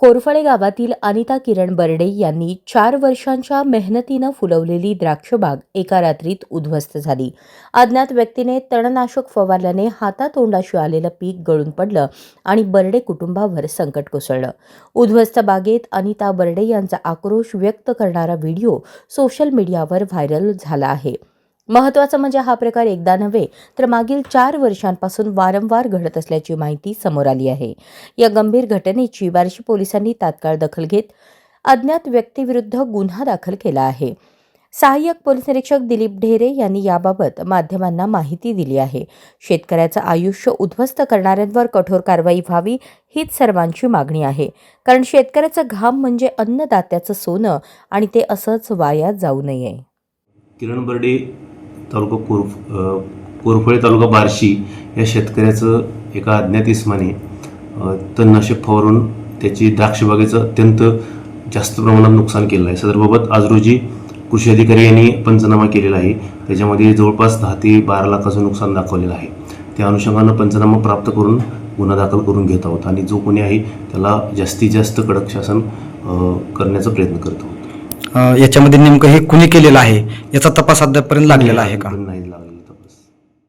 कोरफळे गावातील अनिता किरण बर्डे यांनी चार वर्षांच्या मेहनतीनं फुलवलेली द्राक्षबाग एका रात्रीत उद्ध्वस्त झाली. अज्ञात व्यक्तीने तणनाशक फवारल्याने हातातोंडाशी आलेलं पीक गळून पडलं आणि बर्डे कुटुंबावर संकट कोसळलं. उद्ध्वस्त बागेत अनिता बर्डे यांचा आक्रोश व्यक्त करणारा व्हिडिओ सोशल मीडियावर व्हायरल झाला आहे. महत्त्वाचं म्हणजे हा प्रकार एकदा नव्हे तर मागील चार वर्षांपासून वारंवार घडत असल्याची माहिती समोर आली आहे. या गंभीर घटनेची बार्शी पोलिसांनी तात्काळ दखल घेत अज्ञात व्यक्तीविरुद्ध गुन्हा दाखल केला आहे. सहाय्यक पोलीस निरीक्षक दिलीप ढेरे यांनी याबाबत माध्यमांना माहिती दिली आहे. शेतकऱ्याचं आयुष्य उद्ध्वस्त करणाऱ्यांवर कठोर कारवाई व्हावी हीच सर्वांची मागणी आहे. कारण शेतकऱ्याचं घाम म्हणजे अन्नदात्याचं सोनं आणि ते असंच वाया जाऊ नये. किरण बर्डे तालुका कोरफ कोरफळे तालुका बार्शी या शेतकऱ्याचं एका अज्ञात इस्माने तणनाशक फवारून त्याची द्राक्षबागेचं अत्यंत जास्त प्रमाणात नुकसान केलं आहे. सदरबाबत आज रोजी कृषी अधिकारी यांनी पंचनामा केलेला आहे. त्याच्यामध्ये जवळपास दहा ते बारा लाखाचं नुकसान दाखवलेलं आहे. त्या अनुषंगानं पंचनामा प्राप्त करून गुन्हा दाखल करून घेत आहोत आणि जो कोणी आहे त्याला जास्तीत जास्त कडक शासन करण्याचा प्रयत्न करतो. याच्यामध्ये नेमकं हे कुणी केलेलं आहे याचा तपास अद्यापर्यंत लागलेला आहे का नाही